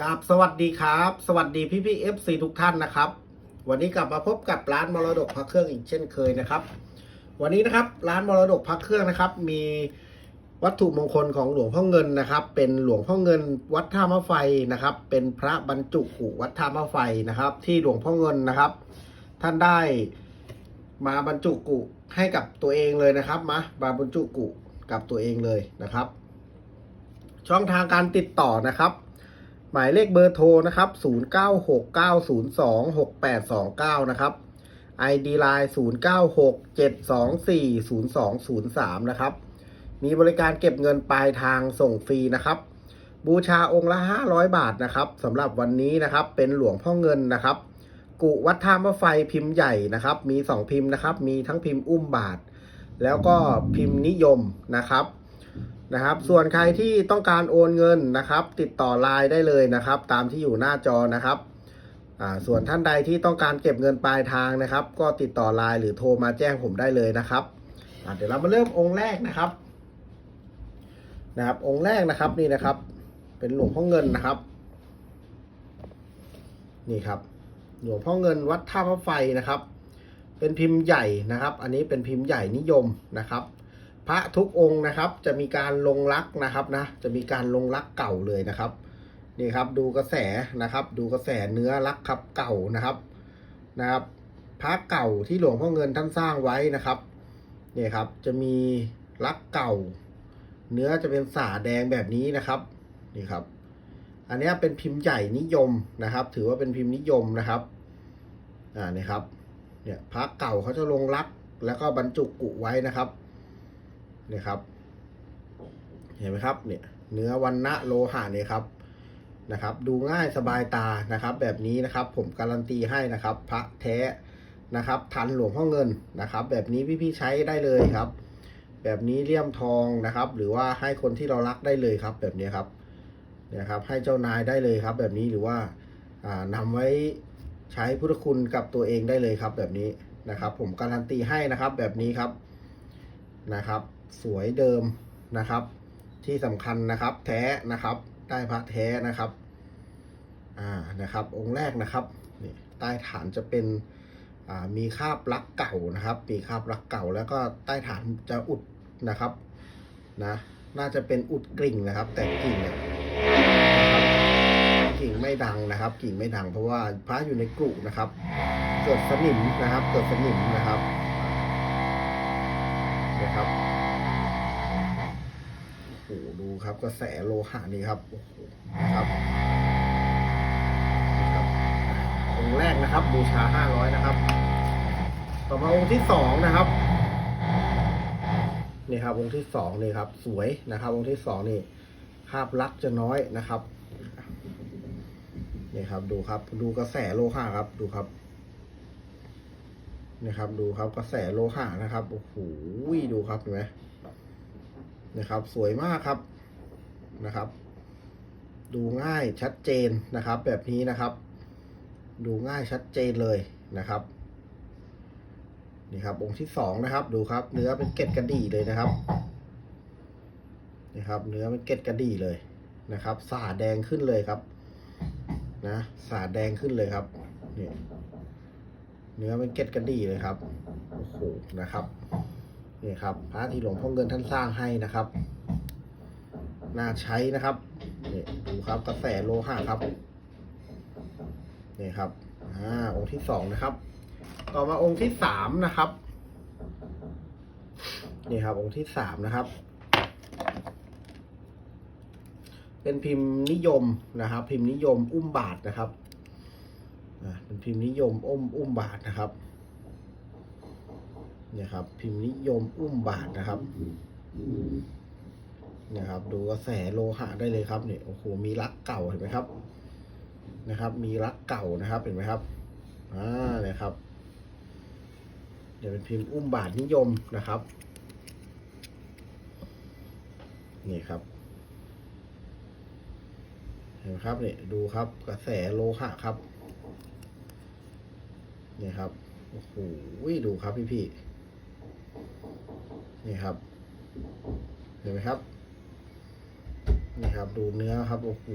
กับสวัสดีครับ สวัสดีพี่พี่เอฟซีทุกท่านนะครับ วันนี้กลับมาพบกับร้านมรดกพระเครื่องอีกเช่นเคยนะครับ วันนี้นะครับร้านมรดกพระเครื่องนะครับ มีวัตถุมงคลของหลวงพ่อเงินนะครับ เป็นหลวงพ่อเงินวัดท่ามะไฟนะครับ เป็นพระบรรจุกุวัดท่ามะไฟนะครับ ที่หลวงพ่อเงินนะครับ ท่านได้มาบรรจุกุให้กับตัวเองเลยนะครับมามาบรรจุกุกับตัวเองเลยนะครับ ช่องทางการติดต่อนะครับ หมายเลขเบอร์โทรนะครับ 0969026829 นะครับ ID Line 0967240203 นะครับ มีบริการเก็บเงินปลายทางส่งฟรีนะครับ บูชาองค์ละ 500 บาทนะครับสำหรับวันนี้นะครับเป็นหลวงพ่อเงินนะครับ กุวัดท่ามะไฟพิมพ์ใหญ่นะครับ มี 2 พิมพ์นะครับ มีทั้งพิมพ์อุ้มบาท แล้วก็พิมพ์นิยมนะครับ นะครับ ส่วนใครที่ต้องการโอนเงินนะครับ ติดต่อไลน์ได้เลยนะครับ ตามที่อยู่หน้าจอนะครับส่วนท่านใดที่ต้องการเก็บเงินปลายทางนะครับ ก็ติดต่อไลน์หรือโทรมาแจ้งผมได้เลยนะครับเดี๋ยวเรามาเริ่มองค์แรกนะครับ นะครับ องค์แรกนะครับนี่นะครับ เป็นหลวงพ่อเงินนะครับ นี่ครับ หลวงพ่อเงินวัดท่าพระไฟนะครับ เป็นพิมพ์ใหญ่นะครับ อันนี้เป็นพิมพ์ใหญ่นิยมนะครับ พระทุกองค์นะครับ จะมีการลงรักนะครับนะ จะมีการลงรักเก่าเลยนะครับนี่ครับดูกระแสนะครับ ดูกระแสเนื้อรักครับเก่านะครับนะครับ พระเก่าที่หลวงพ่อเงินท่านสร้างไว้นะครับนี่ครับจะมีรักเก่า เนื้อจะเป็นสาแดงแบบนี้นะครับนี่ครับ อันนี้เป็นพิมพ์ใหญ่นิยมนะครับ ถือว่าเป็นพิมพ์นิยมนะครับอ่านี่ครับเนี่ยพระเก่าเขาจะลงรักแล้วก็บรรจุกุไว้นะครับ นี่ยครับ เห็นไหมครับ เนี่ย เนื้อวันณะโลหะเนี่ยครับนะครับ ดูง่ายสบายตานะครับ แบบนี้นะครับ ผมการันตีให้นะครับ พระแท้นะครับ ทันหลวงพ่อเงินนะครับ แบบนี้พี่ๆใช้ได้เลยครับ แบบนี้เลี่ยมทองนะครับ หรือว่าให้คนที่เรารักได้เลยครับ แบบนี้ครับเนี่ยครับ ให้เจ้านายได้เลยครับ แบบนี้หรือว่าอ่านำไว้ใช้พุทธคุณกับตัวเองได้เลยครับ แบบนี้นะครับ ผมการันตีให้นะครับ แบบนี้ครับนะครับ สวยเดิมนะครับ ที่สำคัญนะครับ แท้นะครับได้พระแท้นะครับ อ่านะครับ องค์แรกนะครับนี่ใต้ฐานจะเป็นอ่ามีคาบลักเก่านะครับ มีคาบลักเก่า แล้วก็ใต้ฐานจะอุดนะครับนะน่าจะเป็นอุดกริ่งนะครับ แต่กริ่งเนี่ยนะครับกิ่งไม่ดังนะครับ กิ่งไม่ดัง เพราะว่าพระอยู่ในกรุนะครับ เกิดสนิมนะครับ เกิดสนิมนะครับนะครับ ครับกระแสโลหะนี่ครับโอ้โหนะครับองค์แรกนะครับ บูชาห้าร้อยนะครับ ต่อมาองค์ที่สองนะครับนี่ครับองค์ที่สองนี่ครับ สวยนะครับ องค์ที่สองนี่คาบลักษณ์จะน้อยนะครับนี่ครับ ดูครับ ดูกระแสโลหะครับ ดูครับนี่ครับ ดูครับกระแสโลหะนะครับโอ้โหดูครับเห็นไหมนะครับ สวยมากครับ นะครับ ดูง่ายชัดเจนนะครับ แบบนี้นะครับ ดูง่ายชัดเจนเลยนะครับนี่ครับองค์ที่สองนะครับ ดูครับ เนื้อเป็นเกล็ดกระดี่เลยนะครับนี่ครับ เนื้อเป็นเกล็ดกระดี่เลยนะครับ สาแดงขึ้นเลยครับ นะสาแดงขึ้นเลยครับนี่เนื้อเป็นเกล็ดกระดี่เลยครับโอ้โหนะครับนี่ครับพระที่หลวงพ่อเงินท่านสร้างให้นะครับ น่าใช้นะครับนี่ดูครับกระแสโลหะครับนี่ครับอ่าองค์ที่สองนะครับ ต่อมาองค์ที่สามนะครับนี่ครับ องค์ที่สามนะครับ เป็นพิมพ์นิยมนะครับ พิมพ์นิยมอุ้มบาทนะครับอ่าเป็นพิมพ์นิยมอุ้มอุ้มบาทนะครับเนี่ยครับ พิมพ์นิยมอุ้มบาทนะครับ นี่ยครับ ดูกระแสโลหะได้เลยครับเนี่ยโอ้โหมีรักเก่าเห็นไหมครับ นะครับ มีรักเก่านะครับเห็นไหมครับอ่าเนี่ยครับ เดี๋ยวเป็นพิมพ์อุ้มบาทนิยมนะครับ นี่ครับเห็นไหมครับเนี่ยดูครับกระแสโลหะครับนี่ครับโอ้โหดูครับพี่พี่นี่ครับเห็นไหมครับ นี่ครับ ดูเนื้อครับโอ้โห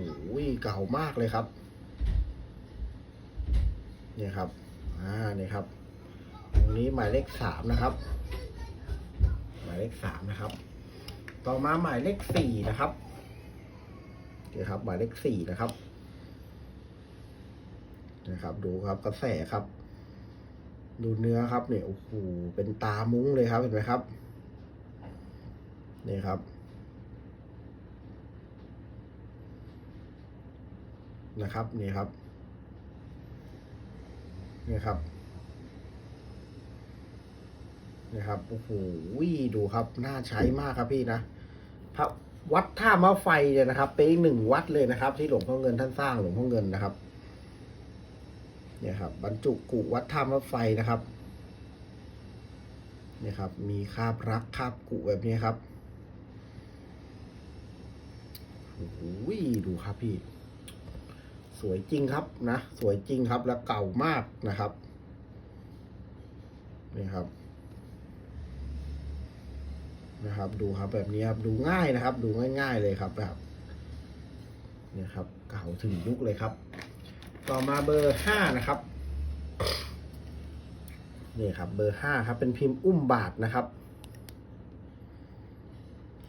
เก่ามากเลยครับเนี่ยครับอ่านี่ครับ ตรงนี้หมายเลขสามนะครับ หมายเลขสามนะครับ ต่อมาหมายเลขสี่นะครับนี่ครับหมายเลขสี่นะครับนะครับ ดูครับกระแสครับ ดูเนื้อครับเนี่ยโอ้โหเป็นตามุ้งเลยครับเห็นไหมครับนี่ครับ นะครับนี่ครับนี่ครับนี่ครับโอ้โหดูครับน่าใช้มากครับพี่นะพระวัดท่ามะไฟเนี่ยนะครับเป็นอีกหนึ่งวัดเลยนะครับ ที่หลวงพ่อเงินท่านสร้างหลวงพ่อเงินนะครับเนี่ยครับ บรรจุกุวัดท่ามะไฟนะครับเนี่ยครับ มีคาบรักคาบกุแบบนี้ครับโอ้โหดูครับพี่ สวยจริงครับนะ สวยจริงครับแล้วเก่ามากนะครับนี่ครับนะครับ ดูครับแบบนี้ครับดูง่ายนะครับ ดูง่าย ๆ เลยครับแบบนี่ครับเก่าถึงยุคเลยครับ ต่อมาเบอร์ห้านะครับนี่ครับ เบอร์ห้าครับ เป็นพิมพ์อุ้มบาทนะครับ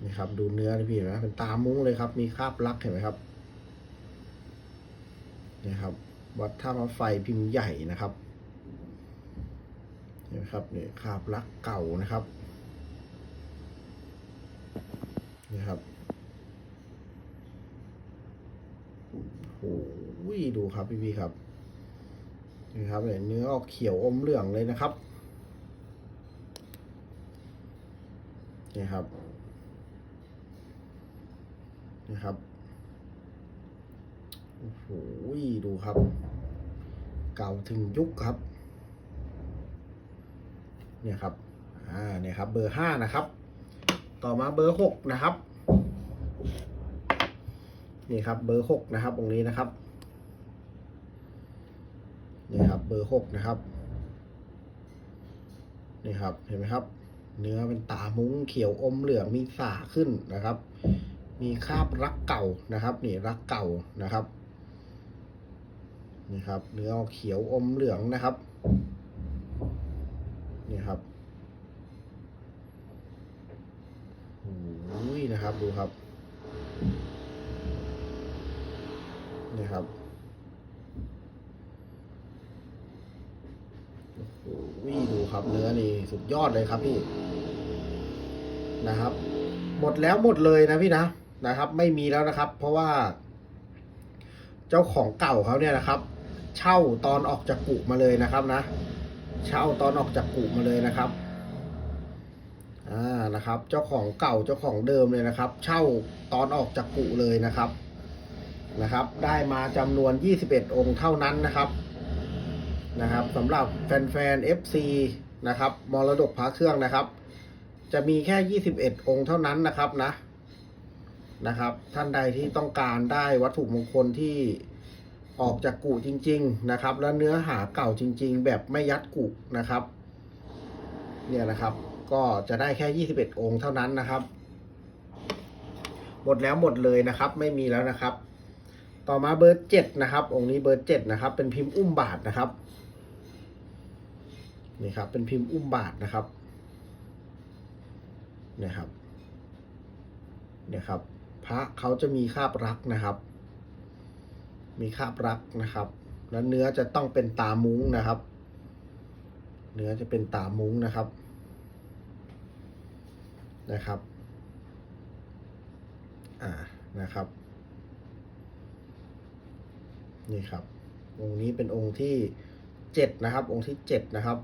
นี่ครับ ดูเนื้อเลยพี่เห็นไหมเป็นตามุ้งเลยครับ มีคราบลักเห็นไหมครับ นี่ครับ วัดท่ามะไฟพิมพ์ใหญ่นะครับนี่ครับนี่คาบลักเก่านะครับนี่ครับโอ้โหดูครับพี่พี่ครับนี่ครับเนี่ยเนื้อออกเขียวอมเหลืองเลยนะครับนี่ครับนี่ครับโอ้โห ดูครับ เก่าถึงยุคครับ เนี่ยครับ อ่า เนี่ยครับ เบอร์ห้านะครับ ต่อมาเบอร์หกนะครับ นี่ครับ เบอร์หกนะครับ ตรงนี้นะครับ นี่ครับ เบอร์หกนะครับ นี่ครับ เห็นไหมครับ เนื้อเป็นตามุ้งเขียวอมเหลือง มีสาขึ้นนะครับมีคราบรักเก่านะครับ นี่รักเก่านะครับ นี่ครับ เนื้อเขียวอมเหลืองนะครับ นี่ครับโอ้ยนะครับดูครับ นี่ครับโอ้โหดูครับเนื้อนี่สุดยอดเลยครับพี่นะครับ หมดแล้วหมดเลยนะพี่นะนะครับ ไม่มีแล้วนะครับ เพราะว่า เจ้าของเก่าเขาเนี่ยนะครับ เช่าตอนออกจากกุมาเลยนะครับนะ เช่าตอนออกจากกุมาเลยนะครับอ่านะครับ เจ้าของเก่าเจ้าของเดิมเลยนะครับ เช่าตอนออกจากกุเลยนะครับนะครับ ได้มาจำนวน 21 องค์เท่านั้นนะครับนะครับสำหรับแฟนๆ FC นะครับมรดกพระเครื่องนะครับ จะมีแค่ 21 องค์เท่านั้นนะครับนะนะครับ ท่านใดที่ต้องการได้วัตถุมงคลที่ ออกจากกุจริง ๆ นะครับ แล้วเนื้อหาเก่าจริง ๆ แบบไม่ยัดกุนะครับ เนี่ยนะครับ ก็จะได้แค่ 21 องค์เท่านั้นนะครับ หมดแล้วหมดเลยนะครับ ไม่มีแล้วนะครับ ต่อมาเบอร์เจ็ดนะครับ องค์นี้เบอร์เจ็ดนะครับ เป็นพิมพ์อุ้มบาทนะครับนี่ครับ เป็นพิมพ์อุ้มบาทนะครับนี่ครับเนี่ยครับ พระเขาจะมีคาบรักนะครับ มีคาบรักนะครับ แล้วเนื้อจะต้องเป็นตามุ้งนะครับ เนื้อจะเป็นตามุ้งนะครับนะครับ อ่า นะครับ นี่ครับ องค์นี้เป็นองค์ที่เจ็ดนะครับ องค์ที่เจ็ดนะครับ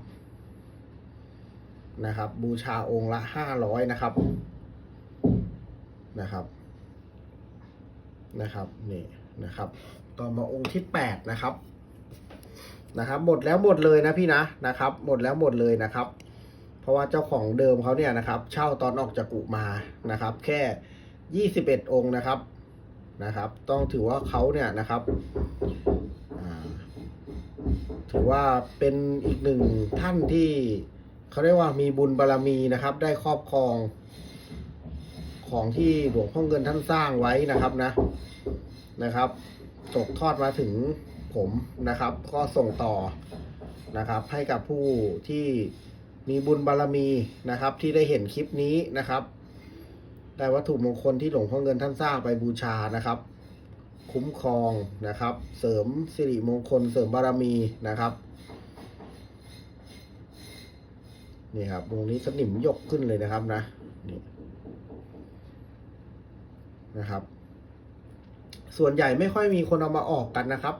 นะครับ บูชาองค์ละห้าร้อยนะครับ นะครับ นะครับ นี่ นะครับ ต่อมาองค์ที่แปดนะครับนะครับ หมดแล้วหมดเลยนะพี่นะนะครับ หมดแล้วหมดเลยนะครับ เพราะว่าเจ้าของเดิมเขาเนี่ยนะครับ เช่าตอนออกจากกุมานะครับ แค่ยี่สิบเอ็ดองค์นะครับนะครับ ต้องถือว่าเขาเนี่ยนะครับถือว่าเป็นอีกหนึ่งท่านที่เขาเรียกว่ามีบุญบารรมีนะครับ ได้ครอบครองของที่หลวงพ่อเงินท่านสร้างไว้นะครับนะนะครับ ตกทอดมาถึงผมนะครับ ก็ส่งต่อนะครับ ให้กับผู้ที่มีบุญบารมีนะครับ ที่ได้เห็นคลิปนี้นะครับ ได้วัตถุมงคลที่หลวงพ่อเงินท่านสร้างไปบูชานะครับ คุ้มครองนะครับ เสริมสิริมงคล เสริมบารมีนะครับนี่ครับวงนี้สนิมยกขึ้นเลยนะครับนะนี่นะครับ ส่วนใหญ่ไม่ค่อยมีคนเอามาออกกันนะครับ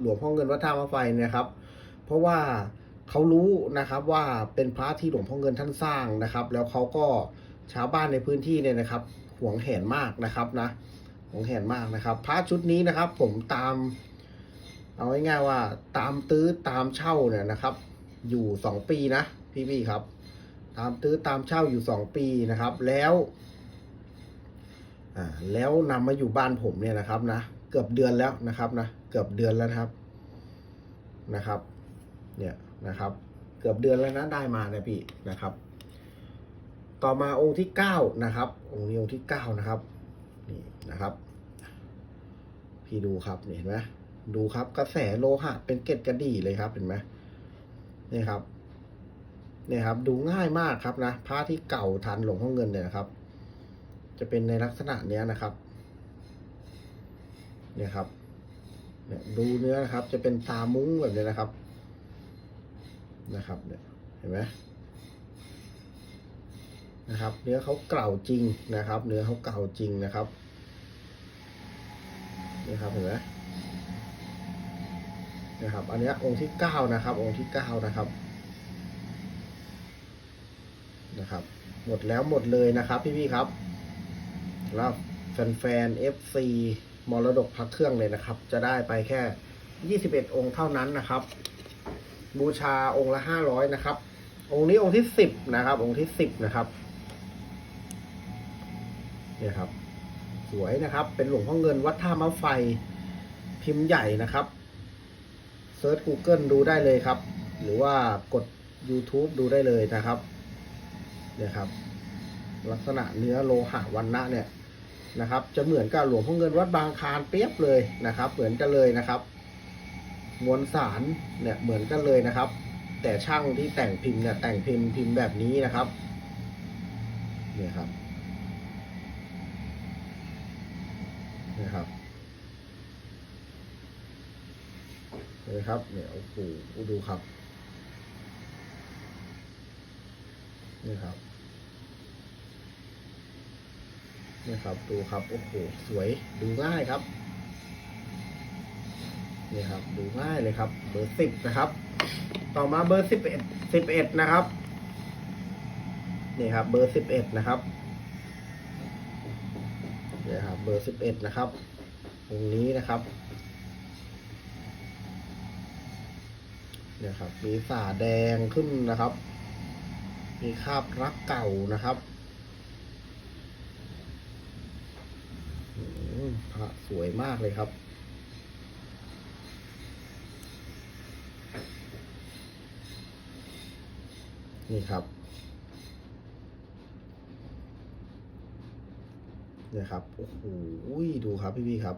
หลวงพ่อเงินวัดท่ามาไฟเนะครับ เพราะว่าเขารู้นะครับว่าเป็นพระที่หลวงพ่อเงินท่านสร้างนะครับ แล้วเขาก็ชาวบ้านในพื้นที่เนี่ยนะครับหวงแหนมากนะครับนะหวงแหนมากนะครับ พระชุดนี้นะครับ ผมตาม เอาง่ายๆว่าตามตื้อตามเช่าเนี่ยนะครับ อยู่สองปีนะพี่ๆครับ ตามตื้อตามเช่าอยู่สองปีนะครับ แล้ว อ่าแล้วนำมาอยู่บ้านผมเนี่ยนะครับนะเกือบเดือนแล้วนะครับนะเกือบเดือนแล้วนะครับนะครับ เนี่ยนะครับ เกือบเดือนแล้วนะได้มาเนี่ยพี่นะครับ ต่อมาองค์ที่เก้านะครับ องค์นี้องค์ที่เก้านะครับนี่นะครับ พี่ดูครับเห็นไหมดูครับกระแสโลหะเป็นเกล็ดกระดี่เลยครับเห็นไหมนี่ครับนี่ครับ ดูง่ายมากครับนะผ้าที่เก่าทันหลวงพ่อเงินเนี่ยนะครับ จะเป็นในลักษณะเนี้ยนะครับ เนี่ยครับ เนี่ยดูเนื้อนะครับ จะเป็นตามุ้งแบบนี้นะครับ นะครับ เนี่ยเห็นไหมนะครับ เนื้อเขาเก่าจริงนะครับ เนื้อเขาเก่าจริงนะครับนี่ครับเห็นไหมนะครับ อันนี้องค์ที่เก้านะครับ องค์ที่เก้านะครับ นะครับ หมดแล้วหมดเลยนะครับ พี่ๆครับ แล้วแฟนๆ FC มรดกพักเครื่องเลยนะครับ จะได้ไปแค่ 21 องค์เท่านั้นนะครับ บูชาองค์ละ 500 นะครับ องค์นี้องค์ที่ 10 นะครับ องค์ที่ 10 นะครับเนี่ยครับ สวยนะครับ เป็นหลวงพ่อเงินวัดท่ามะไฟพิมพ์ใหญ่นะครับเซิร์ช Google ดูได้เลยครับ หรือว่ากด YouTube ดูได้เลยนะครับเนี่ยครับ ลักษณะเนื้อโลหะวันนะเนี่ย นะครับ จะเหมือนกับหลวงพ่อเงินวัดบางคานเปียบเลยนะครับ เหมือนกันเลยนะครับ มวลสารเนี่ยเหมือนกันเลยนะครับ แต่ช่างที่แต่งพิมพ์เนี่ยแต่งพิมพ์พิมพ์แบบนี้นะครับเนี่ยครับเนี่ยครับเห็นไหมครับเนี่ยโอ้โหดูครับนี่ครับ นี่ครับดูครับโอ้โหสวยดูง่ายครับนี่ครับดูง่ายเลยครับเบอร์สิบนะครับ ต่อมาเบอร์สิบเอ็ดสิบเอ็ดนะครับนี่ครับ เบอร์สิบเอ็ดนะครับนี่ครับเบอร์สิบเอ็ดนะครับ ตรงนี้นะครับเนี่ยครับมีฝาแดงขึ้นนะครับ มีคาบรักเก่านะครับอืะสวยมากเลยครับ นี่ครับเนี่ยครับโอ้โหดูครับพี่พี่ครับ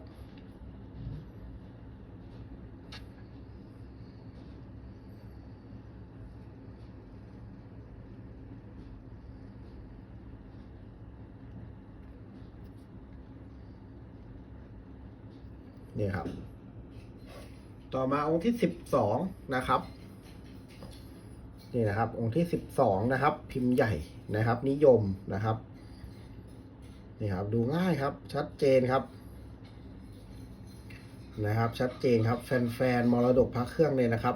อมาองค์ที่สิบสองนะครับ นี่นะครับ องค์ที่สิบสองนะครับ พิมพ์ใหญ่นะครับ นิยมนะครับ นี่ครับดูง่ายครับ ชัดเจนครับ นะครับ ชัดเจนครับ แฟนๆมรดกพระเครื่องเนี่ยนะครับ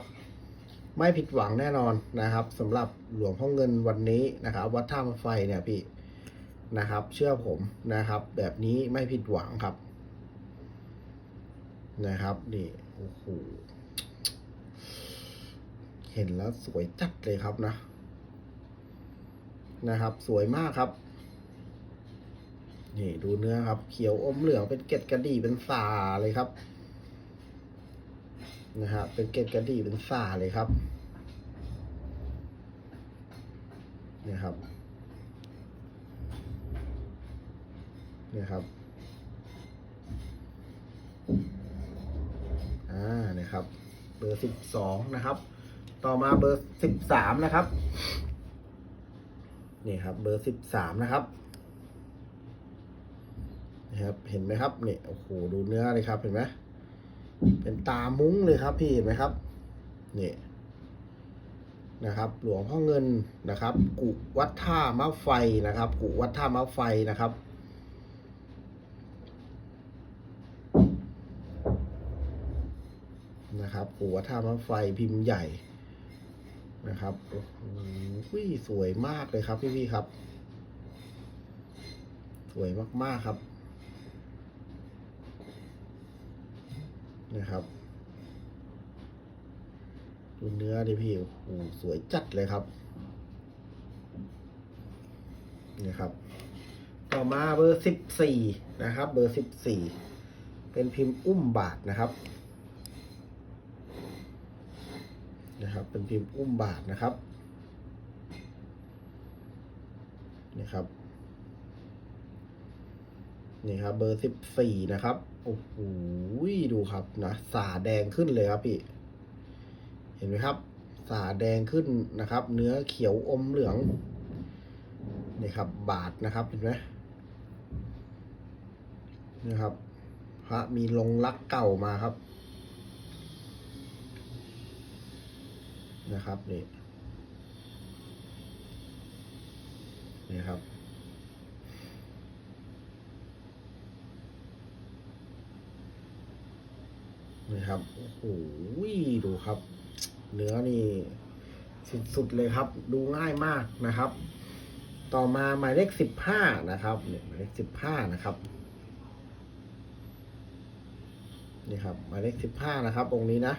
ไม่ผิดหวังแน่นอนนะครับสำหรับหลวงพ่อเงินวันนี้นะครับ วัดท่ามาไฟเนี่ยพี่นะครับ เชื่อผมนะครับ แบบนี้ไม่ผิดหวังครับนะครับนี่ โอ้โหเห็นแล้วสวยจัดเลยครับนะ นะครับ สวยมากครับ นี่ดูเนื้อครับ เขียวอมเหลืองเป็นเกล็ดกระดี่เป็นสาเลยครับ นะครับเป็นเกล็ดกระดี่เป็นสาเลยครับนี่ครับนี่ครับ อ่าเครับ เบอร์สิบสองนะครับ ต่อมาเบอร์สิบสามนะครับ นี่ครับ เบอร์สิบสามนะครับนะครับ เห็นไหมครับนี่โอ้โหดูเนื้อเลยครับ เห็นไหมเป็นตามุ้งเลยครับ พี่เห็นไหมครับนี่นะครับ หลวงพ่อเงินนะครับ กุวัดท่ามะไฟนะครับ กุวัดท่ามะไฟนะครับ นะครับหัวท่ามะไฟพิมพ์ใหญ่นะครับโอ้โหสวยมากเลยครับพี่พี่ๆครับ สวยมาก ๆ ครับ นะครับ ดูเนื้อดิพี่ โอ้โหสวยจัดเลยครับนี่ครับ ต่อมาเบอร์สิบสี่นะครับ เบอร์สิบสี่ เป็นพิมพ์อุ้มบาทนะครับ นะครับ เป็นพิมพ์อุ้มบาทนะครับนี่ครับนี่ครับ เบอร์สิบสี่นะครับโอ้โหดูครับนะสาแดงขึ้นเลยครับพี่ เห็นไหมครับ สาแดงขึ้นนะครับ เนื้อเขียวอมเหลืองนี่ครับ บาทนะครับเห็นไหมนี่ครับพระมีลงลักเก่ามาครับ นะครับนี่นี่ครับ นี่ครับ โอ้โหดูครับ เนื้อนี่ สุดๆเลยครับ ดูง่ายมากนะครับ ต่อมาหมายเลขสิบห้านะครับเนี่ยหมายเลขสิบห้านะครับ นี่ครับ หมายเลขสิบห้านะครับองค์นี้นะ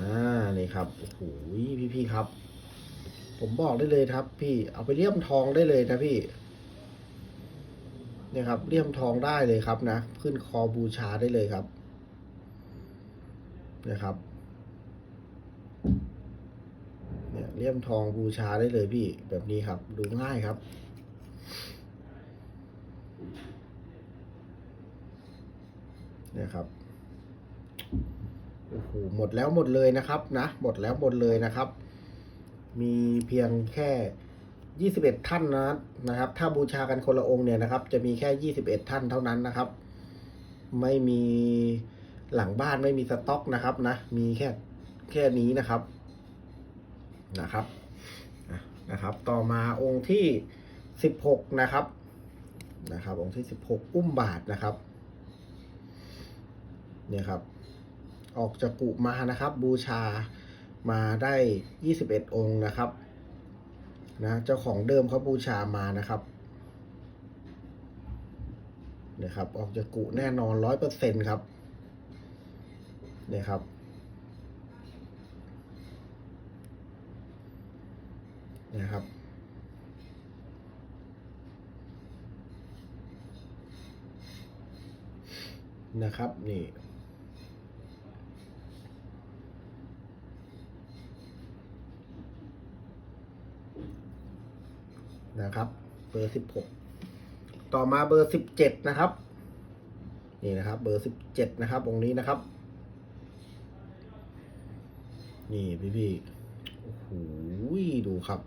อ่านี่ครับโอ้โหพี่พี่ครับ ผมบอกได้เลยครับ พี่เอาไปเลี่ยมทองได้เลยนะพี่เนี่ยครับเลี่ยมทองได้เลยครับนะ ขึ้นคอบูชาได้เลยครับนะครับเนี่ยเลี่ยมทองบูชาได้เลยพี่ แบบนี้ครับ ดูง่ายครับเนี่ยครับ โอ้โหหมดแล้วหมดเลยนะครับนะ หมดแล้วหมดเลยนะครับ มีเพียงแค่ยี่สิบเอ็ดท่านนะนะครับ ถ้าบูชากันคนละองค์เนี่ยนะครับ จะมีแค่ยี่สิบเอ็ดท่านเท่านั้นนะครับ ไม่มีหลังบ้านไม่มีสต็อกนะครับนะ มีแค่แค่นี้นะครับนะครับนะครับ ต่อมาองค์ที่สิบหกนะครับนะครับ องค์ที่สิบหกอุ้มบาทนะครับเนี่ยครับ ออกจากกุมานะครับ บูชามาได้ 21 องค์นะครับนะเจ้าของเดิมเขาบูชามานะครับเนี่ยครับ ออกจากกุแน่นอนร้อยเปอร์เซ็นครับเนี่ยครับ เนี่ยครับนะครับนี่ นะครับ เบอร์สิบหกต่อมาเบอร์สิบเจ็ดนะครับ นี่นะครับ เบอร์สิบเจ็ดนะครับองค์นี้นะครับ นี่พี่พี่โอ้โหดูครับ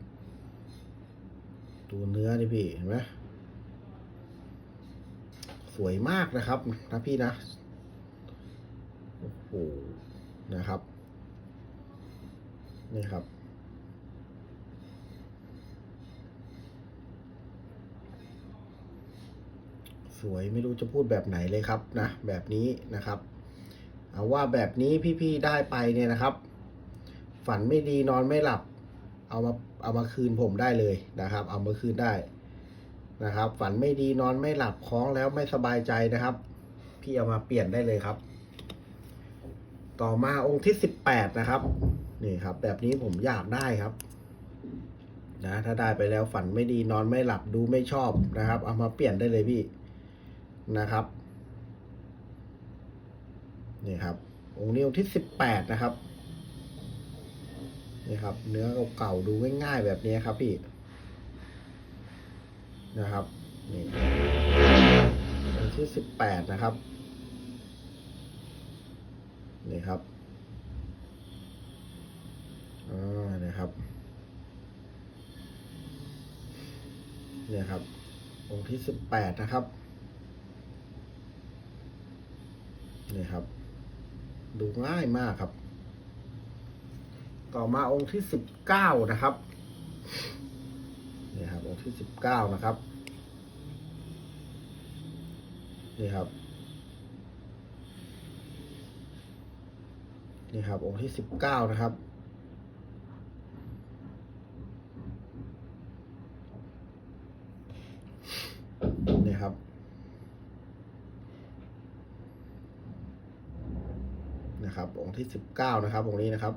ดูเนื้อนี่พี่เห็นไหมสวยมากนะครับนะพี่นะ โอ้โห นะครับ นี่ครับ สวยไม่รู้จะพูดแบบไหนเลยครับนะแบบนี้นะครับ เอาว่าแบบนี้พี่ๆได้ไปเนี่ยนะครับ ฝันไม่ดีนอนไม่หลับ เอามาเอามาคืนผมได้เลยนะครับ เอามาคืนได้นะครับ ฝันไม่ดีนอนไม่หลับคล้องแล้วไม่สบายใจนะครับ พี่เอามาเปลี่ยนได้เลยครับ ต่อมาองค์ที่สิบแปดนะครับนี่ครับ แบบนี้ผมอยากได้ครับนะถ้าได้ไปแล้วฝันไม่ดีนอนไม่หลับดูไม่ชอบนะครับ เอามาเปลี่ยนได้เลยพี่ นะครับ นี่ครับ องค์นี้องค์ที่สิบแปดนะครับ นี่ครับ เนื้อเก่าๆดูง่ายๆแบบนี้ครับพี่นะครับนี่องค์ที่สิบแปดนะครับ นี่ครับอ่านี่ครับเนี่ยครับองค์ที่สิบแปดนะครับ นี่ครับ ดูง่ายมากครับ ต่อมาองค์ที่สิบเก้านะครับนี่ครับ องค์ที่สิบเก้านะครับนี่ครับนี่ครับ องค์ที่สิบเก้านะครับ นี่ครับ นะครับ องค์ที่สิบ เก้านะครับองนี้นะครับ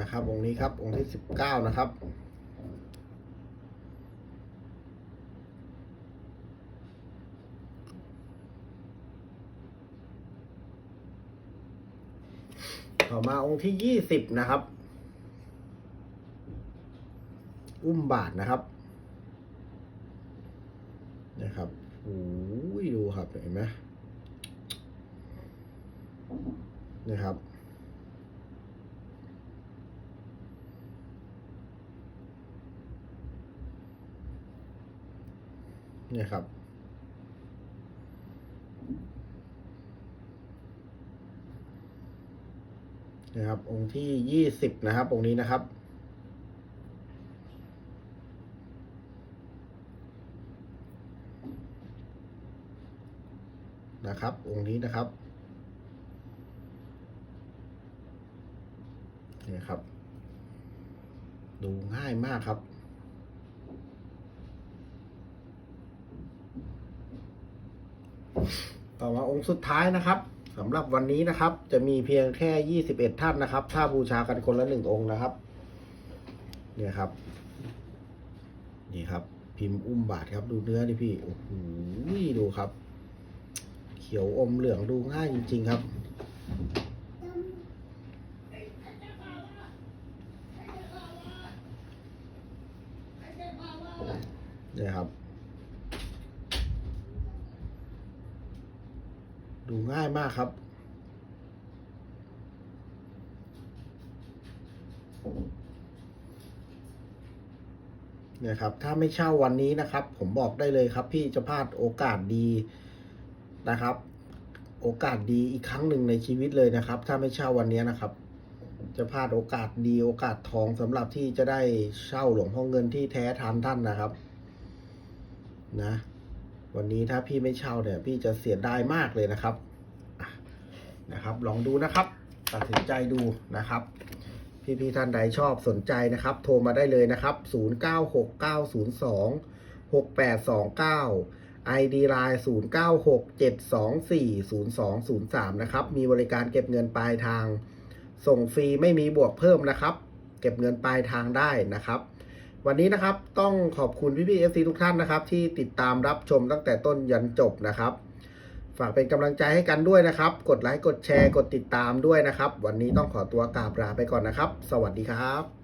นะครับองค์นี้ครับองค์ที่สิบเก้านะครับ ต่ องที่ยี่สิบนะครับ อุ้มบาทนะครับ นะครับโอ้ยดูครับเห็นไหมนะครับเนี่ยครับ นะครับ องค์ที่ยี่สิบนะครับ องค์นี้นะครับ นะครับ องค์นี้นะครับนี่ครับ ดูง่ายมากครับต่อมาองค์สุดท้ายนะครับ สำหรับวันนี้นะครับ จะมีเพียงแค่21ท่านนะครับ ถ้าบูชากันคนละหนึ่งองค์นะครับ เนี่ยครับ นี่ครับ พิมพ์อุ้มบาทครับ ดูเนื้อดิพี่ โอ้โหดูครับ เขียวอมเหลืองดูง่ายจริง ๆ ครับ เนี่ยครับ ดูง่าย มากครับเนี่ยครับ ถ้าไม่เช่าวันนี้นะครับ ผมบอกได้เลยครับ พี่จะพลาดโอกาสดีนะครับ โอกาสดีอีกครั้งหนึ่งในชีวิตเลยนะครับ ถ้าไม่เช่าวันนี้นะครับ จะพลาดโอกาสดีโอกาสทองสำหรับที่จะได้เช่าหลวงพ่อเงินที่แท้ทานท่านนะครับ นะ วันนี้ถ้าพี่ไม่เช่าเนี่ย พี่จะเสียดายมากเลยนะครับ นะครับ ลองดูนะครับ ตัดสินใจดูนะครับพี่พี่ๆท่านใดชอบสนใจนะครับ โทรมาได้เลยนะครับ 0969026829 ID Line 0967240203 นะครับ มีบริการเก็บเงินปลายทาง ส่งฟรีไม่มีบวกเพิ่มนะครับ เก็บเงินปลายทางได้นะครับวันนี้นะครับต้องขอบคุณพี่พี่เอฟซีทุกท่านนะครับ ที่ติดตามรับชมตั้งแต่ต้นยันจบนะครับ ฝากเป็นกำลังใจให้กันด้วยนะครับ กดไลค์ กดแชร์ กดติดตามด้วยนะครับ วันนี้ต้องขอตัวกราบลาไปก่อนนะครับ สวัสดีครับ